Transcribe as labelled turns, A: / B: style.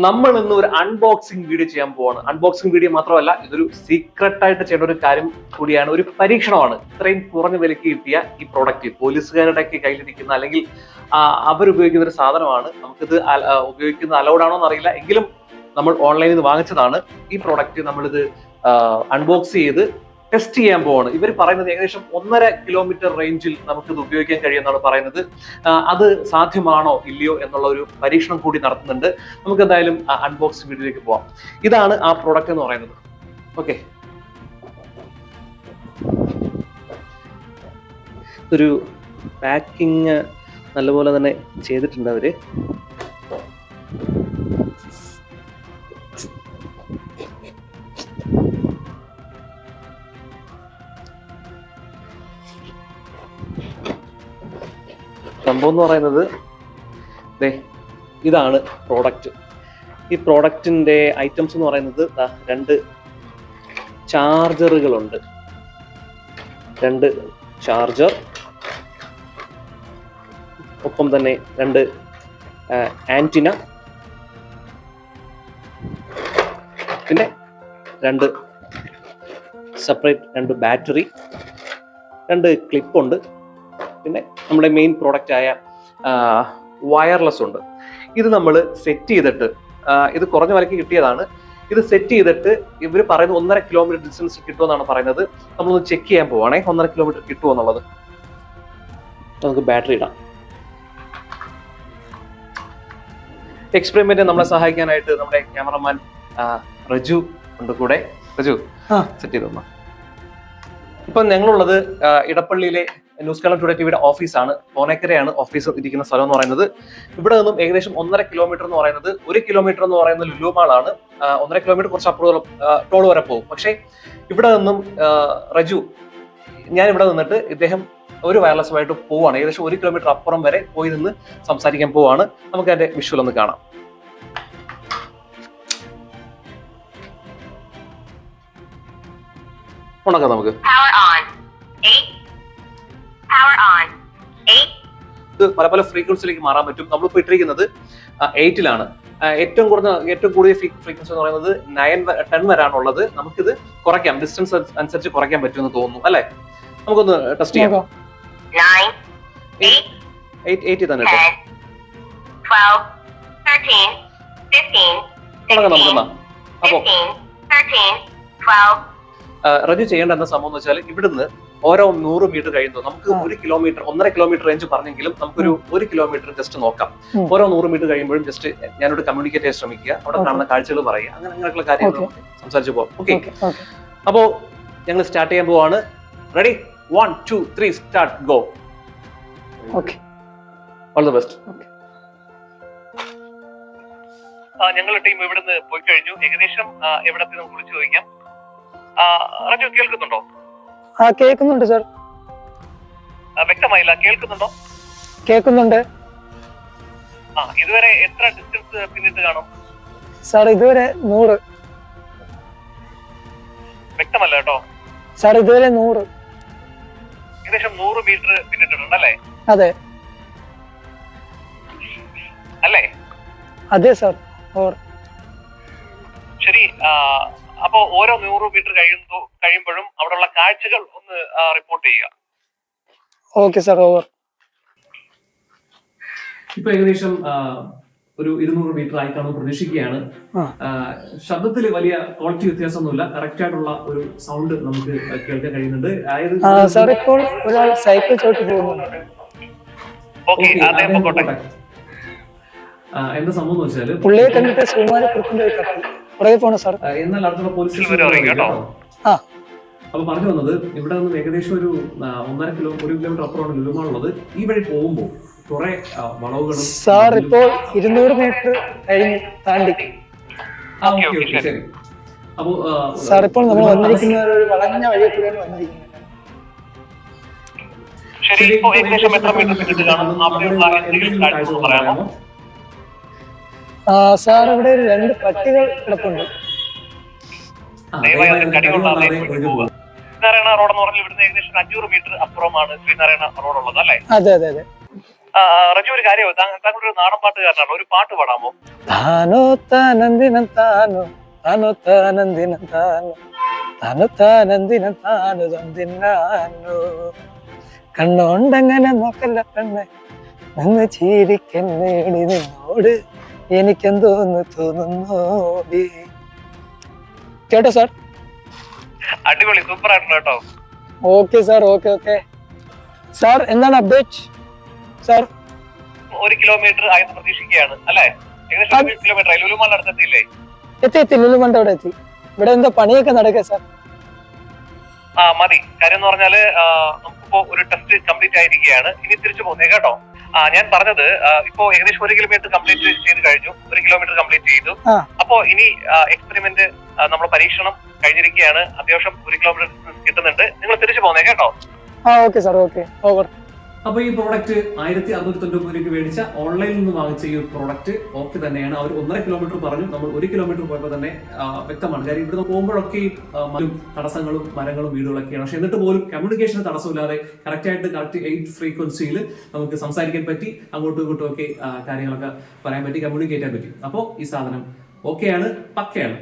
A: നമ്മൾ ഇന്ന് ഒരു അൺബോക്സിംഗ് വീഡിയോ ചെയ്യാൻ പോവാണ്. അൺബോക്സിംഗ് വീഡിയോ മാത്രമല്ല ഇതൊരു സീക്രട്ട് ആയിട്ട് ചെയ്യേണ്ട ഒരു കാര്യം കൂടിയാണ്. ഒരു പരീക്ഷണമാണ്. ഇത്രയും കുറഞ്ഞ വിലക്ക് കിട്ടിയ ഈ പ്രോഡക്റ്റ് പോലീസുകാരുടെ ഒക്കെ കയ്യിലിരിക്കുന്ന അല്ലെങ്കിൽ അവരുപയോഗിക്കുന്ന ഒരു സാധനമാണ്. നമുക്കിത് ഉപയോഗിക്കുന്നത് അലൗഡ് ആണോ എന്നറിയില്ല. എങ്കിലും നമ്മൾ ഓൺലൈനിൽ നിന്ന് വാങ്ങിച്ചതാണ്. ഈ പ്രോഡക്റ്റ് നമ്മളിത് അൺബോക്സ് ചെയ്ത് ടെസ്റ്റ് ചെയ്യാൻ പോവാണ്. ഇവർ പറയുന്നത് ഏകദേശം ഒന്നര കിലോമീറ്റർ റേഞ്ചിൽ നമുക്കിത് ഉപയോഗിക്കാൻ കഴിയുമെന്നാണ് പറയുന്നത്. അത് സാധ്യമാണോ ഇല്ലയോ എന്നുള്ള ഒരു പരീക്ഷണം കൂടി നടത്തുന്നുണ്ട്. നമുക്ക് എന്തായാലും അൺബോക്സ് വീഡിയോയിലേക്ക് പോവാം. ഇതാണ് ആ പ്രോഡക്റ്റ് എന്ന് പറയുന്നത്. ഓക്കെ ഒരു പാക്കിങ് നല്ലപോലെ തന്നെ ചെയ്തിട്ടുണ്ട് അവർ. സംഭവം എന്ന് പറയുന്നത് ദേ ഇതാണ് പ്രോഡക്റ്റ് ഈ പ്രോഡക്റ്റിന്റെ ഐറ്റംസ് എന്ന് പറയുന്നത് രണ്ട് ചാർജറുകളുണ്ട് രണ്ട് ചാർജർ ഒപ്പം തന്നെ രണ്ട് ആന്റിന പിന്നെ രണ്ട് സെപ്പറേറ്റ് രണ്ട് ബാറ്ററി രണ്ട് ക്ലിപ്പുണ്ട് പിന്നെ നമ്മുടെ മെയിൻ പ്രോഡക്റ്റ് ആയ വയർലെസ് ഉണ്ട്. ഇത് നമ്മൾ സെറ്റ് ചെയ്തിട്ട് ഇത് കുറഞ്ഞ വിലക്ക് കിട്ടിയതാണ്. ഇത് സെറ്റ് ചെയ്തിട്ട് ഇവർ പറയുന്നത് ഒന്നര കിലോമീറ്റർ ഡിസ്റ്റൻസ് കിട്ടുമെന്നാണ് പറയുന്നത്. നമ്മളൊന്ന് ചെക്ക് ചെയ്യാൻ പോവാണേ ഒന്നര കിലോമീറ്റർ കിട്ടുമോ എന്നുള്ളത്. നമുക്ക് ബാറ്ററി ഇടാം. എക്സ്പെരിമെന്റ് നമ്മളെ സഹായിക്കാനായിട്ട് നമ്മുടെ ക്യാമറമാൻ റജു ഉണ്ട് കൂടെ. റജു സെറ്റ് ചെയ്തോ. ഇപ്പൊ ഞങ്ങളുള്ളത് ഇടപ്പള്ളിയിലെ ന്യൂസ് കേരളം ടുഡേ ടിവിയുടെ ഓഫീസാണ്. പോനേക്കരയാണ് ഓഫീസ് ഇരിക്കുന്ന സ്ഥലം എന്ന് പറയുന്നത്. ഇവിടെ നിന്നും ഏകദേശം ഒന്നര കിലോമീറ്റർ എന്ന് പറയുന്നത് ഒരു കിലോമീറ്റർ എന്ന് പറയുന്നത് ലുലു മാളാണ് ഒന്നര കിലോമീറ്റർ കുറച്ച് അപ്പുറം ടോൾ വരെ പോകും. പക്ഷേ ഇവിടെ നിന്നും റജു ഞാൻ ഇവിടെ നിന്നിട്ട് ഇദ്ദേഹം ഒരു വയർലെസ് ആയിട്ട് പോവാണ് ഏകദേശം ഒരു കിലോമീറ്റർ അപ്പുറം വരെ പോയി നിന്ന് സംസാരിക്കാൻ പോവാണ് നമുക്ക് അതിന്റെ വിഷ്വൽ ഒന്ന് കാണാം. ഉണക്കാം നമുക്ക്. ഇത് പല പല ഫ്രീക്വൻസിയിലേക്ക് മാറാൻ പറ്റും. നമ്മളിപ്പോൾ ഇട്ടിരിക്കുന്നത് എയ്റ്റിലാണ് ഏറ്റവും കുറഞ്ഞ ഏറ്റവും കൂടിയ ഫ്രീക്വൻസി എന്ന് പറയുന്നത് നയൻ ടെൻ വരാനുള്ളത് നമുക്കിത് കുറയ്ക്കാം. ഡിസ്റ്റൻസ് അനുസരിച്ച് കുറയ്ക്കാൻ പറ്റുമെന്ന് തോന്നുന്നു. അല്ലെ? നമുക്കൊന്ന് ടെസ്റ്റ് ചെയ്യാം. എയ്റ്റ് തന്നെ. തുടങ്ങാം നമുക്ക് അപ്പോ. റജു ചെയ്യേണ്ട എന്താ സംഭവം എന്ന് വെച്ചാൽ ഇവിടുന്ന് ഓരോ നൂറ് മീറ്റർ കഴിയുമ്പോൾ നമുക്ക്. ഒരു കിലോമീറ്റർ ഒന്നര കിലോമീറ്റർ റേഞ്ച് പറഞ്ഞെങ്കിലും നമുക്കൊരു ഒരു കിലോമീറ്റർ ജസ്റ്റ് നോക്കാം. ഓരോ നൂറ് മീറ്റർ കഴിയുമ്പോഴും ജസ്റ്റ് ഞാനോട് കമ്മ്യൂണിക്കേറ്റ് ചെയ്യാൻ ശ്രമിക്കുക. അവിടെ കാണുന്ന കാഴ്ചകൾ പറയുക. അങ്ങനെ അങ്ങനെയുള്ള കാര്യങ്ങൾ സംസാരിച്ചു പോകാം ഓക്കെ
B: ഓക്കെ ഓക്കെ.
A: അപ്പോ ഞങ്ങൾ സ്റ്റാർട്ട് ചെയ്യാൻ പോവാണ്. Ready one two three start go
B: okay.
A: All the best
B: Okay.
A: ഞങ്ങളുടെ ടീം ഇവിടുന്ന് പോയി കഴിഞ്ഞു ഏകദേശം എവിടത്തെ നമുക്ക് വിളിച്ചു ചോദിക്കാം. റജു കേൾക്കുന്നുണ്ടോ?
B: ആ കേൾക്കുന്നുണ്ട് സർ
A: വ്യക്തമായില്ല. കേൾക്കുന്നുണ്ടോ?
B: കേൾക്കുന്നുണ്ട്.
A: ആ ഇതുവരെ എത്ര ഡിസ്റ്റൻസ് പിന്നിട്ട് കാണും?
B: സാർ ഇതുവരെ നൂറ്.
A: വ്യക്തമല്ല കേട്ടോ.
B: സാർ ഇതുവരെ നൂറ്.
A: ഏകദേശം നൂറ് മീറ്റർ പിന്നിട്ടിട്ടുണ്ട് അല്ലേ?
B: അതെ.
A: അല്ലേ?
B: അതെ സാർ ഓർ
A: ശരി ആ, അപ്പോ ഓരോ നൂറ് മീറ്റർ കഴിയുമ്പോ കഴിയുമ്പോഴും അവിടെയുള്ള കാഴ്ചകൾ ഒന്ന് റിപ്പോർട്ട് ചെയ്യുക.
B: ഓക്കെ സാർ ഓവർ
A: ഇപ്പൊ ഏകദേശം ഒരു ഇരുന്നൂറ് മീറ്റർ ആയി കാണുമ്പോൾ പ്രതീക്ഷിക്കുകയാണ്. ശബ്ദത്തിൽ വലിയ ക്വാളിറ്റി വ്യത്യാസമൊന്നുമില്ല. കറക്റ്റ് ആയിട്ടുള്ള ഒരു സൗണ്ട് നമുക്ക് കേൾക്കാൻ കഴിയുന്നുണ്ട്. അതായത്
B: സാർ ഇപ്പോൾ ഒരാൾ സൈക്കിൾ ചോട്ടി പോകുന്നുണ്ട്
A: എന്താ സംഭവം എന്ന് വെച്ചാൽ
B: പുള്ളിയെ കണ്ടിട്ട് ഒരു കപ്പൽ പുറകെ പോണ സാർ
A: എന്നാൽ അടുത്തുള്ള പോലീസ്
C: സ്റ്റേഷൻ
A: സ്റ്റേഷനിൽ
C: കേട്ടോ.
B: ആ.
A: അപ്പൊ പറഞ്ഞു വന്നത് ഇവിടെ നിന്ന് ഏകദേശം ഒരു ഒന്നര കിലോ ഒരു കിലോമീറ്റർ അപ്പുറമാണ് ലുലുമാളുള്ളത്. ഈ വഴി പോകുമ്പോൾ കുറെ വളവുകളും
B: സാർ ഇപ്പോൾ ഇരുന്നൂറ് മീറ്റർ കഴിഞ്ഞ് താണ്ടി.
A: ഓക്കേ, ഓക്കേ, ശരി. അപ്പോ
B: സാർ ഇപ്പോൾ നമ്മൾ വന്നിരിക്കുന്ന ഒരു വളഞ്ഞ വഴിയെ കൂടെയാണ് വന്നിരിക്കുന്നത്
A: ശരി ഇപ്പോ ഏകദേശം എത്ര മീറ്റർ പിന്നിട്ട് കാണും അവിടെയുള്ള എന്തെങ്കിലും കാര്യങ്ങൾ പറയാമോ?
B: സാർ ഇവിടെ ഒരു രണ്ട് പട്ടികൾ കിടപ്പുണ്ട്.
A: ശ്രീനാരായണ റോഡ് എന്ന് പറഞ്ഞാൽ ഇവിടുന്ന് ഏകദേശം അഞ്ഞൂറ് മീറ്റർ അപ്പുറമാണ് ശ്രീനാരായണ റോഡ് ഉള്ളത് അല്ലേ?
B: അതെ അതെ അതെ.
C: റജു ഒരു കാര്യം താങ്കൾ ഒരു നാടൻ പാട്ടുകാരനാണ്? ഒരു പാട്ട് പാടാമോ?
B: താനോ താനന്ദിനം താനോ താനോ താനന്ദിനം താനോ താനോ താനന്ദിനം താനോ തന്തിനാനോ കണ്ണോണ്ടങ്ങനെ നോക്കല്ല പെണ്ണെ നിന്ന് ചിരിക്കെന്നേടി നിന്നോട്. എനിക്കെന്തോന്ന് തോന്നുന്നു കേട്ടോ സാർ?
C: അടിപൊളി സൂപ്പർ ആയിട്ടുണ്ട് കേട്ടോ.
B: Okay sir okay okay. Sir എന്താണ് അപ്ഡേറ്റ്? സാർ.
C: ഒരു കിലോമീറ്റർ ആയി പ്രതീക്ഷിക്കുകയാണ് അല്ലേ? ഏകദേശം ഒരു കിലോമീറ്റർ ലുലുമാൾ അടുത്തെത്തിയില്ലേ?
B: എത്തി എത്തി ലുലുമണ്ട അവിടെ എത്തി. ഇവിടെ എന്തോ പണിയൊക്കെ നടക്കുക സാർ?
C: ആ മതി. കാര്യം എന്ന് പറഞ്ഞാൽ നമുക്കിപ്പോ ഒരു ടെസ്റ്റ് കംപ്ലീറ്റ് ആയിരിക്കുകയാണ്. ഇനി തിരിച്ചു പോകുന്നേ കേട്ടോ? ആ ഞാൻ പറഞ്ഞത് ഇപ്പോ ഏകദേശം ഒരു കിലോമീറ്റർ കംപ്ലീറ്റ് ചെയ്ത് കഴിഞ്ഞു. ഒരു കിലോമീറ്റർ കംപ്ലീറ്റ് ചെയ്തു. അപ്പോ ഇനി എക്സ്പെരിമെന്റ് നമ്മൾ പരീക്ഷണം കഴിഞ്ഞിരിക്കുകയാണ്. അത്യാവശ്യം ഒരു കിലോമീറ്റർ കിട്ടുന്നുണ്ട്. നിങ്ങൾ തിരിച്ചു പോകുന്നേ കേട്ടോ?
B: ആ ഓക്കെ സാർ ഓക്കെ. ഓവർ
A: അപ്പൊ ഈ പ്രോഡക്റ്റ് ആയിരത്തി അറുന്നൂറ്റി തൊണ്ണൂറ് രൂപയ്ക്ക് മേടിച്ച ഓൺലൈനിൽ നിന്ന് വാങ്ങിച്ച ഈ പ്രോഡക്റ്റ് ഓക്കെ തന്നെയാണ്. അവർ ഒന്നര കിലോമീറ്റർ പറഞ്ഞു. നമ്മൾ ഒരു കിലോമീറ്റർ പോയപ്പോൾ തന്നെ വ്യക്തമാണ്. കാര്യം ഇവിടുന്ന് പോകുമ്പോഴൊക്കെ ഈ, തടസ്സങ്ങളും മരങ്ങളും വീടുകളൊക്കെയാണ്. പക്ഷെ എന്നിട്ട് പോലും കമ്മ്യൂണിക്കേഷന് തടസ്സമില്ലാതെ കറക്റ്റ് ആയിട്ട് കറക്റ്റ് എയ്റ്റ് ഫ്രീക്വൻസിയിൽ നമുക്ക് സംസാരിക്കാൻ പറ്റി അങ്ങോട്ടും ഇങ്ങോട്ടും ഒക്കെ കാര്യങ്ങളൊക്കെ പറയാൻ പറ്റി കമ്മ്യൂണിക്കേറ്റ് ചെയ്യാൻ പറ്റി. അപ്പോൾ ഈ സാധനം ഓക്കെയാണ് പക്കയാണ്.